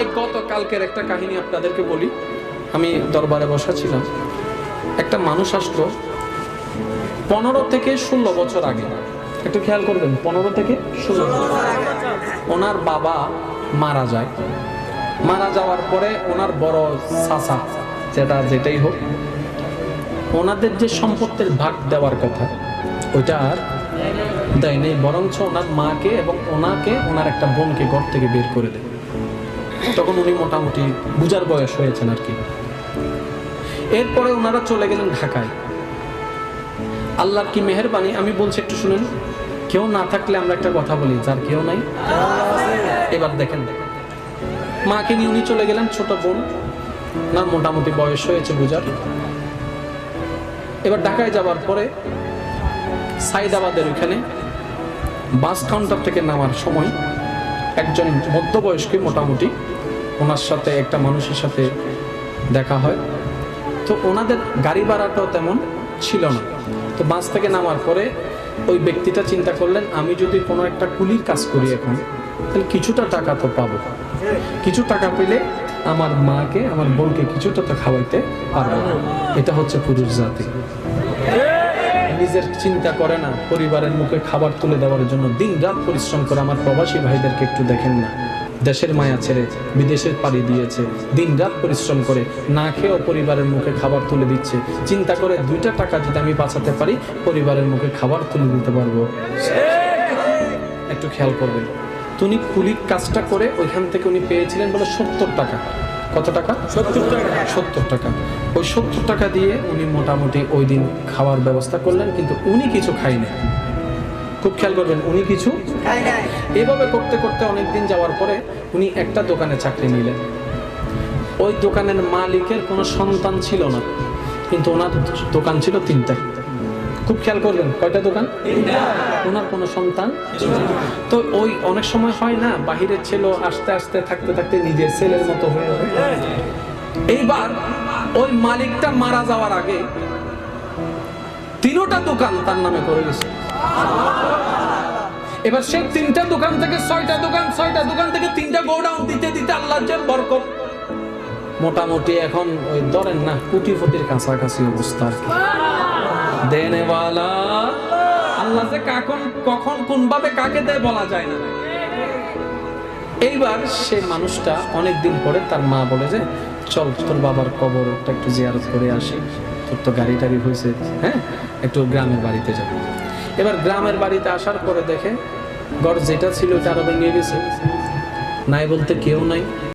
এই গতকালকের একটা কাহিনী আপনাদেরকে বলি। আমি দরবারে বসা ছিলাম। একটা মানুষ আসলো পনেরো থেকে ষোলো বছর আগে। একটু খেয়াল করবেন, পনেরো থেকে ষোলো ওনার বাবা মারা যায়। মারা যাওয়ার পরে ওনার বড় চাচা, যেটা যেটাই হোক, ওনাদের যে সম্পত্তির ভাগ দেওয়ার কথা, ওইটা আর দেয় নেই। বরঞ্চ ওনার মাকে এবং ওনাকে, ওনার একটা বোনকে ঘর থেকে বের করে দেয়। তখন উনি মোটামুটি বুঝার বয়স হয়েছেন আর কি। এরপরে ওনারা চলে গেলেন ঢাকায়। আল্লাহর কি মেহরবানি? আমি বলছি একটু শুনেন। কেউ না থাকলে আমরা একটা কথা বলি, যার কেউ নাই। এবার দেখেন। মাকে নিয়ে উনি চলে গেলেন ছোট বোন। না মোটামুটি বয়স হয়েছে বুঝার। এবার ঢাকায় যাওয়ার পরে সাইদাবাদের ওইখানে বাস কাউন্টার থেকে নামার সময় একজন মধ্যবয়স্ক মোটামুটি ওনার সাথে, একটা মানুষের সাথে দেখা হয়। তো ওনাদের গাড়ি ভাড়াটাও তেমন ছিল না। তো বাস থেকে নামার পরে ওই ব্যক্তিটা চিন্তা করলেন, আমি যদি কোনো একটা কুলির কাজ করি এখন, তাহলে কিছুটা টাকা তো পাবো। কিছু টাকা পেলে আমার মাকে, আমার বোনকে কিছুটা তো খাওয়াইতে পারব এটা হচ্ছে পুরুষ জাতি। নিজের চিন্তা করে না, পরিবারের মুখে খাবার তুলে দেওয়ার জন্য দিন রাত পরিশ্রম করে। আমার প্রবাসী ভাইদেরকে একটু দেখেন না। দেশের মায়া ছেড়ে, বিদেশের পাড়ি দিয়েছে। দিন রাত পরিশ্রম করে, না খেয়েও পরিবারের মুখে খাবার তুলে দিচ্ছে। চিন্তা করে দুইটা টাকা যদি আমি বাঁচাতে পারি, পরিবারের মুখে খাবার তুলে দিতে পারব। একটু খেয়াল করবেন। তো উনি কুলির কাজটা করে ওইখান থেকে উনি পেয়েছিলেন বলে সত্তর টাকা। কত টাকা? সত্তর টাকা। সত্তর টাকা। ওই সত্তর টাকা দিয়ে উনি মোটামুটি ওই দিন খাওয়ার ব্যবস্থা করলেন কিন্তু উনি কিছু খাইনি খুব খেয়াল করবেন উনি কিছু এভাবে করতে করতে অনেক দিন যাওয়ার পরে উনি একটা দোকানে চাকরি নিলেন। ওই দোকানের মালিকের কোনো সন্তান ছিল না কিন্তু ওনার দোকান ছিল তিনটা খুব খেয়াল করবেন কয়টা দোকান? ওনার কোনো সন্তান? তো ওই অনেক সময় হয় না, বাহিরের ছেলে আস্তে আস্তে, থাকতে থাকতে নিজের ছেলের মতো হয়ে। এইবার ওই মালিকটা মারা যাওয়ার আগে তিনোটা দোকান তার নামে করে গেছে। এবার সে তিনটা দোকান থেকে ছয়টা দোকান ছয়টা দোকান থেকে তিনটা গোডাউন দিতে দিতে আল্লাহর যে বরকত। মোটামুটি এখন ওই ধরেন না কুটিপতির কাছাকাছি অবস্থা আর কি। দেনেওয়ালা আল্লাহ যে কখন কখন কোন ভাবে কাকে দেয় বলা যায় না। এইবার সে মানুষটা অনেক দিন পরে তার মা বলে যে, চল, তোর বাবার কবরটা একটু জিয়ারত করে আসি। তোর তো গাড়ি টাড়ি হয়েছে হ্যাঁ? একটু গ্রামের বাড়িতে যাব। এবার গ্রামের বাড়িতে আসার পরে দেখে, গড় যেটা ছিল ওটা আরও ভেঙে গেছে। নাই বলতে কেউ নাই।